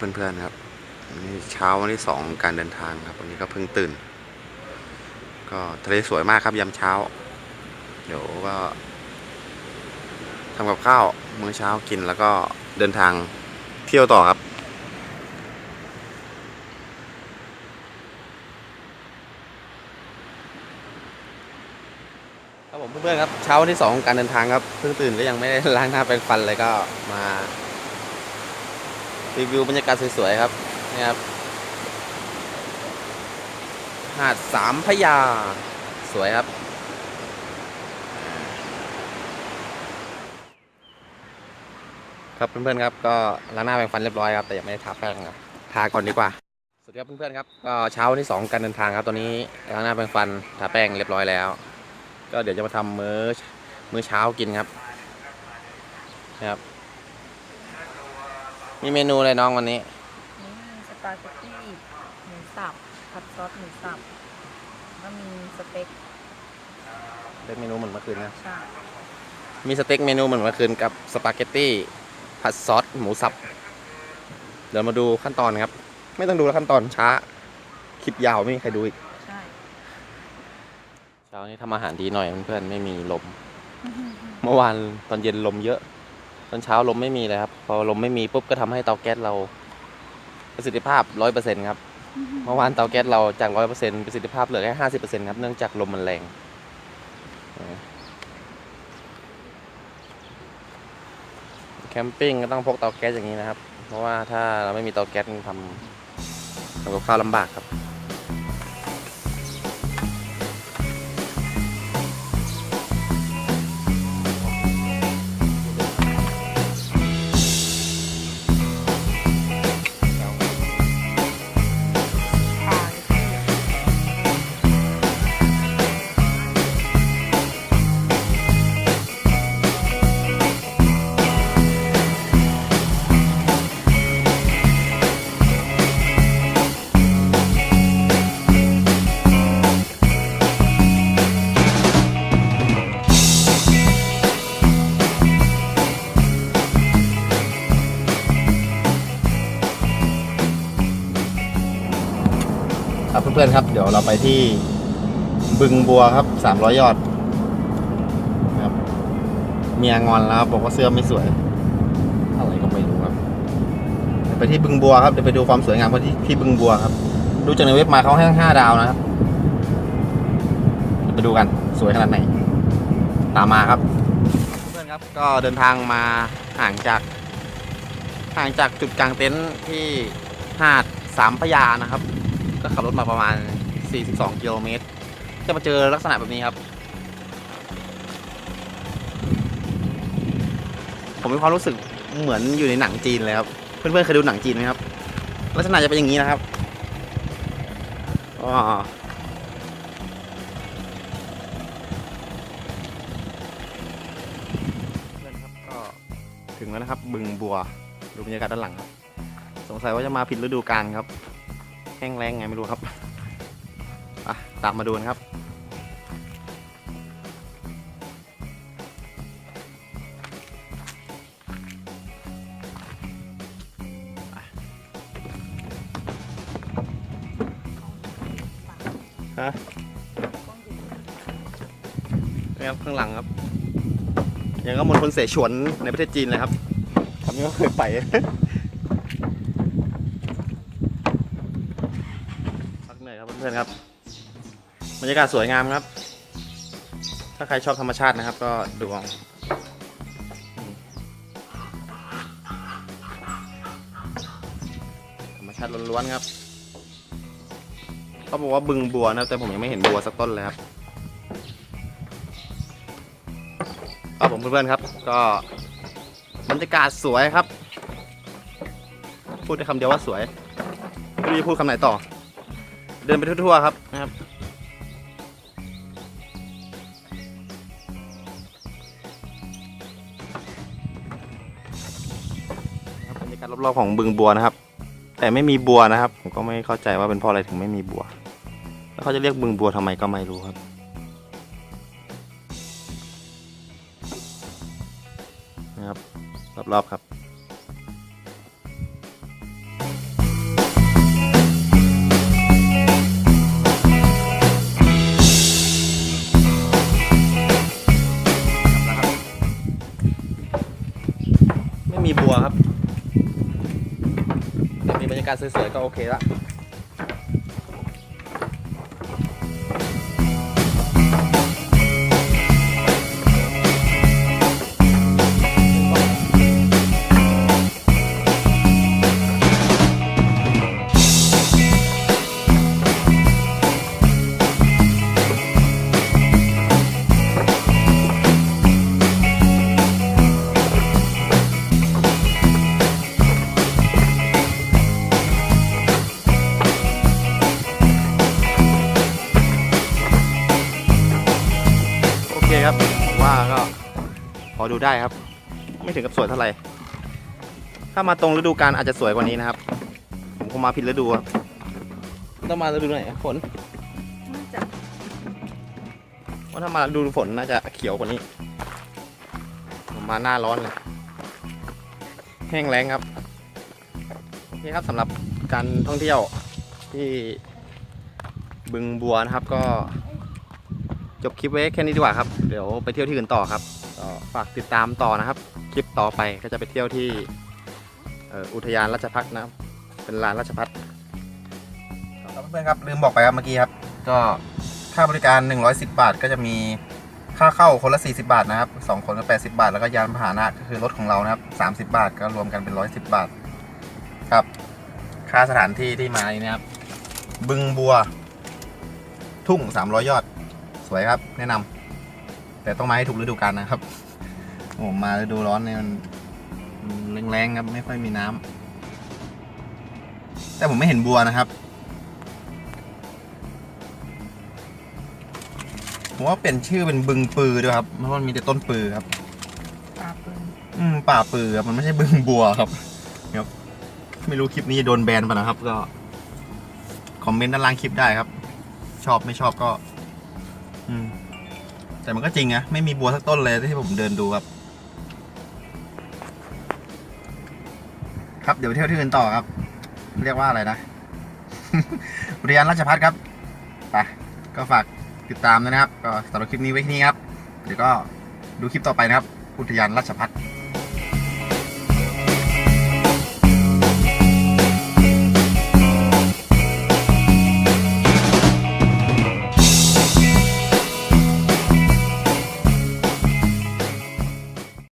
เพื่อนๆครับนนี้เช้าวันที่สองของการเดินทางครับ วันนี้ก็เพิ่งตื่น ก็ทะเลสวยมากครับยามเช้า เดี๋ยวก็ทำกับข้าวมื้อเช้ากินแล้วก็เดินทางเที่ยวต่อครับครับผมเพื่อนๆครับเช้าวันที่สองของการเดินทางครับเพิ่งตื่นก็ยังไม่ได้ล้างหน้าแปรงฟันเลยก็มา รีวิวบรรยากาศสวยๆครับนี่ครับ หาดสามพยา สวยครับ ครับเพื่อนๆครับก็ล้างหน้าแปรงฟันเรียบร้อยครับ แต่ยังไม่ได้ทาแป้งครับทาก่อนดีกว่า สวัสดีครับเพื่อนๆครับก็เช้าวันที่สองการเดินทางครับตอนนี้ล้างหน้าแปรงฟันทาแป้งเรียบร้อยแล้ว ก็เดี๋ยวจะมาทำมื้อมื้อเช้ากินครับนะครับ มีเมนูอะไรน้องวันนี้ นี่มีสปาเกตตี้หมูสับผัดซอสหมูสับแล้วมีสเต็กเป็นเมนูเหมือนเมื่อคืนนะใช่มีสเต็กเมนูเหมือนเมื่อคืนกับสปาเกตตี้ผัดซอสหมูสับ เดี๋ยวมาดูขั้นตอนครับ ไม่ต้องดูแล้วขั้นตอนช้า คลิปยาวไม่มีใครดูอีก ใช่ เช้านี้ทำอาหารดีหน่อยเพื่อนๆไม่มีลม เมื่อวานตอนเย็นลมเยอะ ตอนเช้าลมไม่มีเลยครับ พอลมไม่มีปุ๊บก็ทำให้เตาแก๊สเรา ประสิทธิภาพร้อยเปอร์เซ็นต์ครับ เมื่อวานเตาแก๊สเราจากร้อยเปอร์เซ็นต์ประสิทธิภาพเหลือแค่ห้าสิบเปอร์เซ็นต์ครับ เนื่องจากลมมันแรงเออแคมปิ้งก็ต้องพกเตาแก๊สอย่างนี้นะครับ เพราะว่าถ้าเราไม่มีเตาแก๊สมันทำทำกับข้าวลำบากครับ พื่อนๆครับ เดี๋ยวเราไปที่บึงบัวครับสามร้อยยอดครับเมียงอนแล้วบอกว่าเสื้อไม่สวย อะไรก็ไม่รู้ครับไปที่บึงบัวครับเดี๋ยวไปดูความสวยงามของที่ที่บึงบัวครับ ดูจากในเว็บมาเขาให้ห้าดาวนะครับไปดูกันสวยขนาดไหน ตามมาครับ เพื่อนครับก็เดินทางมาห่างจาก ห่างจากจุดกลางเต็นท์ที่หาดสามพยานะครับ ก็ขับรถมาประมาณ 42 กิโลเมตร จะมาเจอลักษณะแบบนี้ครับ ผมมีความรู้สึกเหมือนอยู่ในหนังจีนเลยครับ เพื่อนๆเคยดูหนังจีนไหมครับ ลักษณะจะเป็นอย่างนี้นะครับอ๋อเพื่อนครับก็ถึงแล้วนะครับ บึงบัว ดูบรรยากาศด้านหลังครับ สงสัยว่าจะมาผิดฤดูกาลครับ แห้งแรงไงไม่รู้ครับอะตามมาดูกันครับ ฮะนี่ครับข้างหลังครับ ยังก็มณฑลเสฉวนในประเทศจีนเลยครับ ผมยังไม่เคยไป พัก เพื่อนครับบรรยากาศสวยงามครับ ถ้าใครชอบธรรมชาตินะครับ ก็ดูเอาธรรมชาติล้วนๆครับเขาบอกว่าบึงบัวนะแต่ผมยังไม่เห็นบัวสักต้นเลยครับก็ผมเพื่อนๆครับ ก็บรรยากาศสวยครับ พูดได้คำเดียวว่าสวยไม่รู้จะพูดคำไหนต่อ ดินไปทั่วๆครับนะครับครับบรรยากาศรอบๆของบึงบัวนะครับ แต่ไม่มีบัวนะครับ ผมก็ไม่เข้าใจว่าเป็นเพราะอะไรถึงไม่มีบัว แล้วเขาจะเรียกบึงบัวทำไมก็ไม่รู้ครับนะครับรอบๆครับ สวยๆก็โอเคละ ว่าก็ พอดูได้ครับ ไม่ถึงกับสวยเท่าไหร่ ถ้ามาตรงฤดูกาลอาจจะสวยกว่านี้นะครับ ผมคงมาผิดฤดูครับต้องมาฤดูไหนฝนน่าจะว่าถ้ามาฤดูฝนน่าจะเขียวกว่านี้ ผมมาหน้าร้อนเลยแห้งแล้งครับโอเคครับสำหรับการท่องเที่ยวที่บึงบัวนะครับก็จบคลิปไว้แค่นี้ดีกว่าครับ เดี๋ยวไปเที่ยวที่อื่นต่อครับก็ฝากติดตามต่อนะครับ คลิปต่อไปก็จะไปเที่ยวที่อ,อุทยานราชพักนะครับเป็นลานราชพัฒครับเพื่อนๆครับลืมบอกไปครับเมื่อกี้ครับ ก็ค่าบริการ 110 บาท ก็จะมีค่าเข้าคนละ 40 บาทนะครับสองคนก็80 บาท แล้วก็ยานพาหนะก็คือรถของเรานะครับ30 บาทก็รวมกันเป็น 110 บาทครับ ค่าสถานที่ที่มานี่นะครับ บึงบัว ทุ่ง 300 ยอด สวยครับ แนะนำ แต่ต้องมาให้ถูกฤดูกาลนะครับโอ้มาฤดูร้อนเนี่ยมันมันแรงๆครับไม่ค่อยมีน้ำแต่ผมไม่เห็นบัวนะครับผมว่าเป็นชื่อเป็นบึงปือด้วยครับเพราะมันมีแต่ต้นปือครับปลาปืนอืมป่าปือครับมันไม่ใช่บึงบัวครับครับ ไม่รู้คลิปนี้จะโดนแบนป่ะนะครับ ก็คอมเมนต์ด้านล่างคลิปได้ครับ ชอบไม่ชอบก็ อืม แต่มันก็จริงนะไม่มีบัวสักต้นเลยที่ผมเดินดูครับ ครับเดี๋ยวไปเที่ยวที่อื่นต่อครับ เรียกว่าอะไรนะอุทยานราชพัฒนครับไปก็ฝากติดตามด้วยนะครับ ก็สำหรับคลิปนี้ไว้ที่นี้ครับ เดี๋ยวก็ดูคลิปต่อไปนะครับ อุทยานราชพัฒน์